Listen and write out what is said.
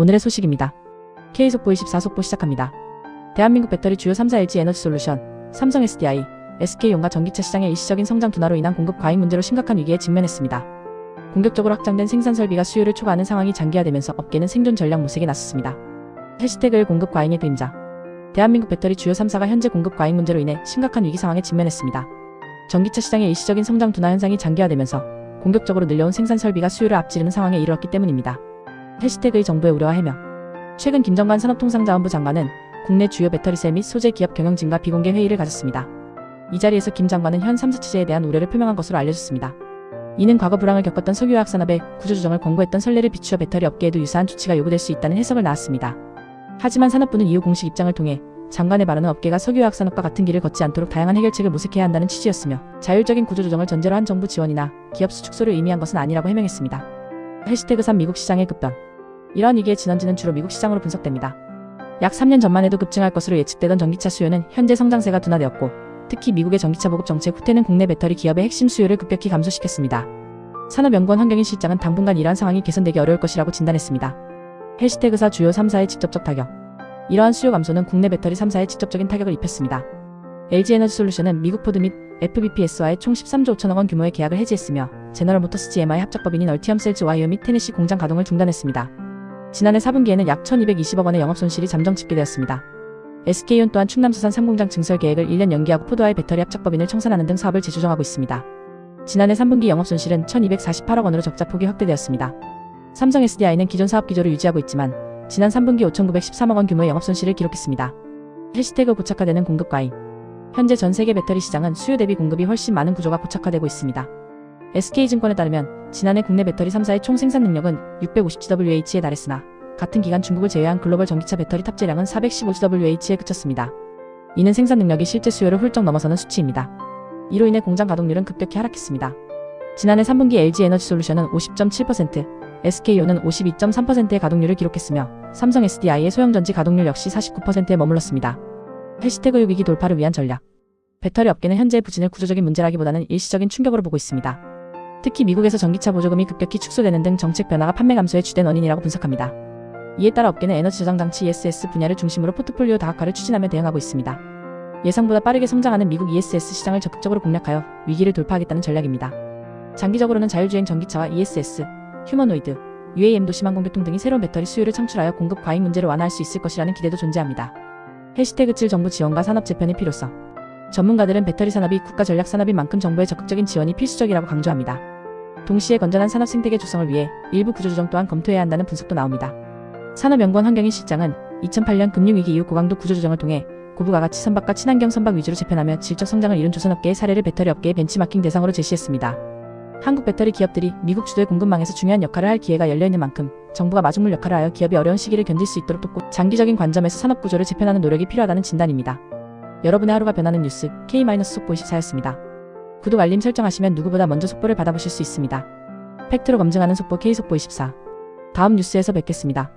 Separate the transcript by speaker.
Speaker 1: 오늘의 소식입니다. K속보 24속보 시작합니다. 대한민국 배터리 주요 3사 LG 에너지 솔루션, 삼성 SDI, SK용과 전기차 시장의 일시적인 성장 둔화로 인한 공급 과잉 문제로 심각한 위기에 직면했습니다. 공격적으로 확장된 생산 설비가 수요를 초과하는 상황이 장기화되면서 업계는 생존 전략 모색에 나섰습니다. 해시태그를 공급 과잉의 그림자. 대한민국 배터리 주요 3사가 현재 공급 과잉 문제로 인해 심각한 위기 상황에 직면했습니다. 전기차 시장의 일시적인 성장 둔화 현상이 장기화되면서 공격적으로 늘려온 생산 설비가 수요를 앞지르는 상황에 이르렀기 때문입니다. 해시태그의 정부의 우려와 해명. 최근 김정관 산업통상자원부 장관은 국내 주요 배터리셀 및 소재 기업 경영 진과 비공개 회의를 가졌습니다. 이 자리에서 김 장관은 현 3사 체제에 대한 우려를 표명한 것으로 알려졌습니다. 이는 과거 불황을 겪었던 석유화학 산업의 구조조정을 권고했던 선례를 비추어 배터리 업계에도 유사한 조치가 요구될 수 있다는 해석을 나왔습니다. 하지만 산업부는 이후 공식 입장을 통해 장관의 발언은 업계가 석유화학 산업과 같은 길을 걷지 않도록 다양한 해결책을 모색해야 한다는 취지였으며 자율적인 구조조정을 전제로 한 정부 지원이나 기업 수 축소를 의미한 것은 아니라고 해명했습니다. 해시태그 3 미국 시장의 급변 이러한 위기의 진원지는 주로 미국 시장으로 분석됩니다. 약 3년 전만 해도 급증할 것으로 예측되던 전기차 수요는 현재 성장세가 둔화되었고 특히 미국의 전기차 보급 정책 후퇴는 국내 배터리 기업의 핵심 수요를 급격히 감소시켰습니다. 산업연구원 환경인 실장은 당분간 이러한 상황이 개선되기 어려울 것이라고 진단했습니다. 해시태그사 주요 3사의 직접적 타격 이러한 수요 감소는 국내 배터리 3사에 직접적인 타격을 입혔습니다. LG에너지솔루션은 미국 포드 및 FBPS와의 총 13조 5천억 원 규모의 계약을 해지했으며 제너럴 모터스 GMI 합작법인인 얼티엄 셀즈 와 이어 및 테네시 공장 가동을 중단했습니다. 지난해 4분기에는 약 1220억 원의 영업 손실이 잠정 집계되었습니다. SK온 또한 충남서산 3공장 증설 계획을 1년 연기하고 포드와의 배터리 합작법인을 청산하는 등 사업을 재조정하고 있습니다. 지난해 3분기 영업 손실은 1248억 원으로 적자 폭이 확대되었습니다. 삼성 SDI는 기존 사업 기조를 유지하고 있지만 지난 3분기 5,913억 원 규모의 영업 손실을 기록했습니다. 해시태그 고착화되는 공급 과잉 현재 전 세계 배터리 시장은 수요 대비 공급이 훨씬 많은 구조가 고착화되고 있습니다. SK증권에 따르면 지난해 국내 배터리 3사의 총 생산 능력은 650GWh에 달했으나 같은 기간 중국을 제외한 글로벌 전기차 배터리 탑재량은 415GWh에 그쳤습니다. 이는 생산 능력이 실제 수요를 훌쩍 넘어서는 수치입니다. 이로 인해 공장 가동률은 급격히 하락했습니다. 지난해 3분기 LG 에너지 솔루션은 50.7%, SK온은 52.3%의 가동률을 기록했으며 삼성 SDI의 소형전지 가동률 역시 49%에 머물렀습니다. 해시태그 위기 돌파를 위한 전략. 배터리 업계는 현재 부진을 구조적인 문제라기보다는 일시적인 충격으로 보고 있습니다. 특히 미국에서 전기차 보조금이 급격히 축소되는 등 정책 변화가 판매 감소의 주된 원인이라고 분석합니다. 이에 따라 업계는 에너지 저장 장치 ESS 분야를 중심으로 포트폴리오 다각화를 추진하며 대응하고 있습니다. 예상보다 빠르게 성장하는 미국 ESS 시장을 적극적으로 공략하여 위기를 돌파하겠다는 전략입니다. 장기적으로는 자율주행 전기차와 ESS, 휴머노이드, UAM도 심한 공교통 등이 새로운 배터리 수요를 창출하여 공급 과잉 문제를 완화할 수 있을 것이라는 기대도 존재합니다. 해시태그 7 정부 지원과 산업 재편의 필요성 전문가들은 배터리 산업이 국가 전략 산업인 만큼 정부의 적극적인 지원이 필수적이라고 강조합니다. 동시에 건전한 산업 생태계 조성을 위해 일부 구조조정 또한 검토해야 한다는 분석도 나옵니다. 산업연구원 환경인 실장은 2008년 금융위기 이후 고강도 구조조정을 통해 고부가 가치 선박과 친환경 선박 위주로 재편하며 질적 성장을 이룬 조선업계의 사례를 배터리 업계의 벤치마킹 대상으로 제시했습니다. 한국 배터리 기업들이 미국 주도의 공급망에서 중요한 역할을 할 기회가 열려있는 만큼 정부가 마중물 역할을 하여 기업이 어려운 시기를 견딜 수 있도록 돕고 장기적인 관점에서 산업 구조를 재편하는 노력이 필요하다는 진단입니다. 여러분의 하루가 변하는 뉴스 K-속보 24였습니다. 구독 알림 설정하시면 누구보다 먼저 속보를 받아보실 수 있습니다. 팩트로 검증하는 속보 K속보 24. 다음 뉴스에서 뵙겠습니다.